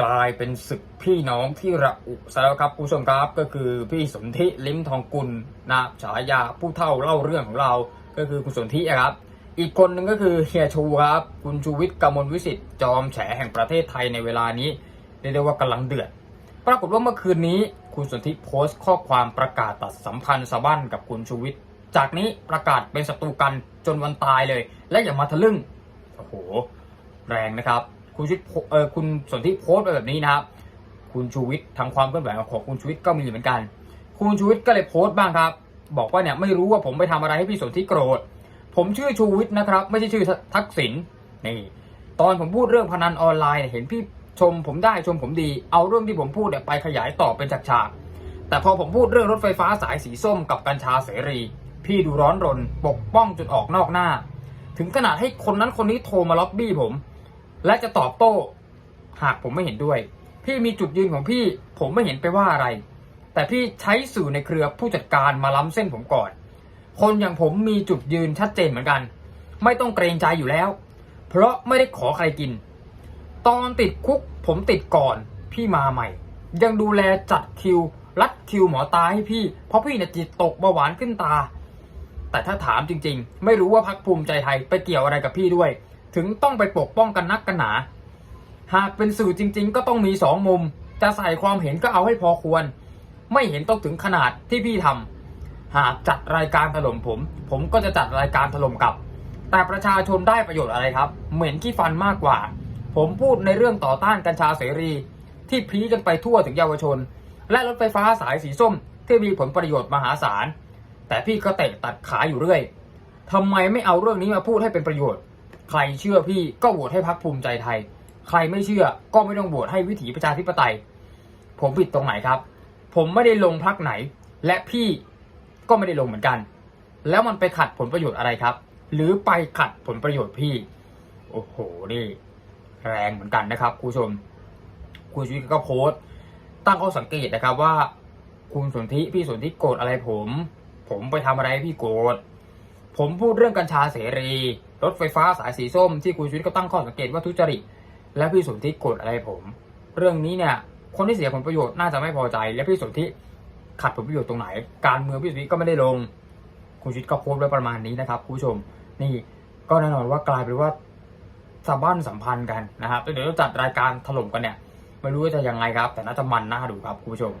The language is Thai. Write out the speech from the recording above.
กลายเป็นศึกพี่น้องที่ระอุซะแล้วครับคุณผู้ชมครับก็คือพี่สนธิลิ้มทองกุลนะฉายาผู้เท่าเล่าเรื่องของเรา ก็คือคุณสนธิครับ อีกคนหนึ่งก็คือเฮียชูครับ คุณชูวิทย์กมลวิสิทธิ์จอมแฉแห่งประเทศไทยในเวลานี้เรียกได้ว่ากำลังเดือด ปรากฏว่าเมื่อคืนนี้คุณสนธิโพสต์ข้อความประกาศตัดสัมพันธ์สะบั้นกับคุณชูวิทย์จากนี้ประกาศเป็นศัตรูกันจนวันตายเลย และอย่ามาทะลึ่งโอ้โห แรงนะครับ คุณชูวิทย์โพเออคุณสนธิโพสต์ไปแบบนี้นะครับ คุณชูวิทย์ทางความเคลื่อนไหวของคุณชูวิทย์ก็มีเหมือนกัน คุณชูวิทย์ก็เลยโพสต์บ้างครับ บอกว่าเนี่ยไม่รู้ว่าผมไปทำอะไรให้พี่สนธิโกรธ ผมชื่อชูวิทย์นะครับ ไม่ใช่ชื่อทักษิณนี่ตอนผมพูดเรื่องพนันออนไลน์เนี่ยเห็นพี่ชมผมได้ชมผมดีเอาเรื่องที่ผมพูดเนี่ยไปขยายต่อเป็นฉากๆแต่พอผมพูดเรื่องรถไฟฟ้าสายสีส้มกับกัญชาเสรี พี่ดูร้อนรนปกป้องจนออกนอกหน้า ถึงขนาดให้คนนั้นคนนี้โทรมาล็อบบี้ผม และจะตอบโต้ หากผมไม่เห็นด้วย พี่มีจุดยืนของพี่ ผมไม่เห็นไปว่าอะไร แต่พี่ใช้สื่อในเครือผู้จัดการมาล้ำเส้นผมก่อน คนอย่างผมมีจุดยืนชัดเจนเหมือนกัน ไม่ต้องเกรงใจอยู่แล้ว เพราะไม่ได้ขอใครกิน ตอนติดคุกผมติดก่อน พี่มาใหม่ ยังดูแลจัดคิว รัดคิวหมอตาให้พี่ เพราะพี่เนี่ยจิตตกเบาหวานขึ้นตา แต่ถ้าถามจริง ๆ ไม่รู้ว่าพักภูมิใจไทยไปเกี่ยวอะไรกับพี่ด้วย ถึงต้องไปปกป้องกันนักกันหนา หากเป็นสื่อจริง ๆ ก็ต้องมีสองมุม จะใส่ความเห็นก็เอาให้พอควร ไม่เห็นต้องถึงขนาดที่พี่ทำหากจัดรายการถล่มผม ผมก็จะจัดรายการถล่มกลับ แต่ประชาชนได้ประโยชน์อะไรครับ เหม็นขี้ฟันมากกว่า ผมพูดในเรื่องต่อต้านกัญชาเสรี ที่พีกันไปทั่วถึงเยาวชน และรถไฟฟ้าสายสีส้ม ที่มีผลประโยชน์มหาศาลแต่พี่ก็เตะตัดขาอยู่เรื่อยทำไมไม่เอาเรื่องนี้มาพูดให้เป็นประโยชน์ ใครเชื่อพี่ก็โหวตให้พักภูมิใจไทย ใครไม่เชื่อก็ไม่ต้องโหวตให้วิถีประชาธิปไตย ผมผิดตรงไหนครับ ผมไม่ได้ลงพักไหน และพี่ก็ไม่ได้ลงเหมือนกัน แล้วมันไปขัดผลประโยชน์อะไรครับ หรือไปขัดผลประโยชน์พี่ โอ้โหนี่ แรงเหมือนกันนะครับคุณผู้ชมคุณชีวิตก็โพสต์ตั้งข้อสังเกตนะครับว่า คุณสนธิพี่สนธิโกรธอะไรผม ผมไปทำอะไรพี่โกรธผมพูดเรื่องกัญชาเสรี รถไฟฟ้าสายสีส้มที่คุณชีวิตก็ตั้งข้อสังเกตว่าทุจริต และพี่สนธิโกรธอะไรผม เรื่องนี้เนี่ยคนที่เสียผลประโยชน์น่าจะไม่พอใจ และพี่สนธิขัดผลประโยชน์ตรงไหน การเมืองพี่สนธิก็ไม่ได้ลง คุณชิดก็โพสต์ไว้ประมาณนี้นะครับคุณผู้ชมนี่ก็แน่นอนว่ากลายเป็นว่าสะบ้านสัมพันธ์กันนะครับเดี๋ยวจะจัดรายการถล่มกันเนี่ยไม่รู้ว่าจะยังไงครับ แต่น่าจะมันน่าดูครับคุณผู้ชม